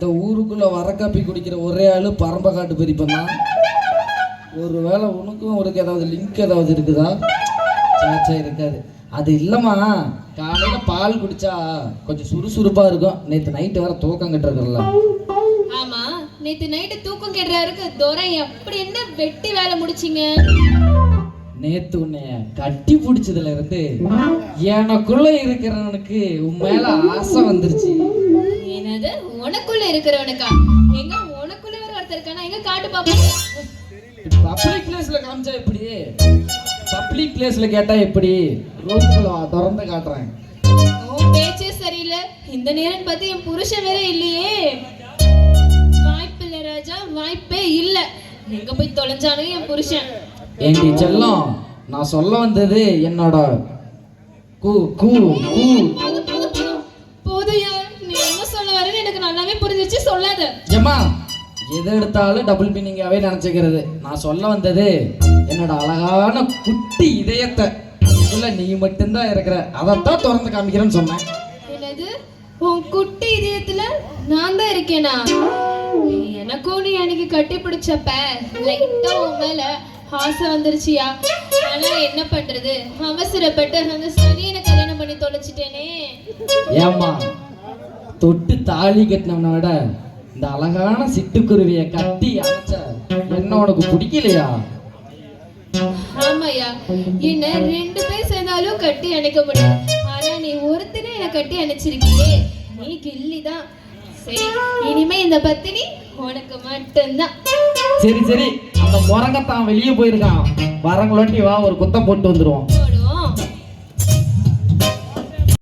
இந்த ஊருக்குள்ள வர காப்பி குடிக்கிற ஒரே ஆளு பரம்பக்காட்டு பெரியப்பன் தான். ஒரு வேளை உனக்கும் உனக்கு ஏதாவது லிங்க் ஏதாவது இருக்குதா? சேச்சா இருக்காது. அது இல்லைம்மா. காலையில் பால் குடிச்சா கொஞ்சம் சுறுசுறுப்பாக இருக்கும். நேற்று நைட்டு வேற தூக்கம் கட்டுறதுல ஆமா நேத்து நைட்டு தூக்கம் கெடுறாருக்கு துரை அப்படி என்ன வெட்டி வேலை முடிச்சீங்க? நேத்து உன்னைய கட்டி பிடிச்சதுல இருந்து எனக்குள்ள இருக்கிறவனுக்கு உன் மேல ஆசை வந்துருச்சு. இருக்கிறவனுக்கா? எங்க உனக்குள்ள வேற ஒருத்தர் இருக்கானா. எங்க காட்டு பாப்போம் பப்ளிக் பிளேஸ்ல காமிச்சா எப்படி? பப்ளிக் பிளேஸ்ல கேட்டா எப்படி? வா, திறந்து காட்டுறேன். உன் பேச்சே சரியில்லை. இந்த நேரம் பார்த்து என் புருஷன் வேற இல்லையே. வாய்ப்பு இல்ல ராஜா வாய்ப்பே இல்ல. எங்க போய் தொலைஞ்சானோ என் புருஷன். ஏண்டி செல்லம் நான் சொல்ல வந்தது என்னோட கூ கூ கூ. போதுயா எனக்கு நல்லாவே புரிஞ்சிச்சு சொல்லாத. ஏம்மா எதை எடுத்தாலும் டபுள் மீனிங்காவே நினச்சிக்கிறது. நான் சொல்ல வந்தது என்னோட அழகான குட்டி இதயத்தை. அதுக்குள்ள நீ மட்டும்தான் இருக்கிற. அதைத்தான் திறந்து காமிக்கிறேன்னு சொன்னேன். என்னது? உன் குட்டி இதயத்துல நான் தான் இருக்கேனா? எனக்கும் நீ அன்னைக்கு கட்டி பிடிச்சப்ப லைட்டா உன் மேல ஆசை வந்துருச்சியா? ஆனா என்ன பண்றது? அவசரப்பட்டு அந்த சனியனை கல்யாணம் பண்ணி தொலைச்சிட்டேனே. ஏம்மா தொட்டு தாலி கட்டினவனை விட இந்த அழகான சிட்டுக்குருவியை கட்டி அணைச்ச என்ன உனக்கு பிடிக்கலையா? ஆமாய்யா. என்ன ரெண்டு பேர் சேர்ந்தாலும் கட்டி அணைக்க முடியாது ஆனா நீ ஒருத்தனே என்ன கட்டி அணைச்சிருக்கியே. நீ கில்லிதான் சரி இனிமே இந்த பத்தினி உனக்கு மட்டும்தான். சரி சரி. அந்த முரங்கத்தான் வெளியே போயிருக்கான். வரங்களோட்டி வா ஒரு குத்தம் போட்டு வந்துருவோம்.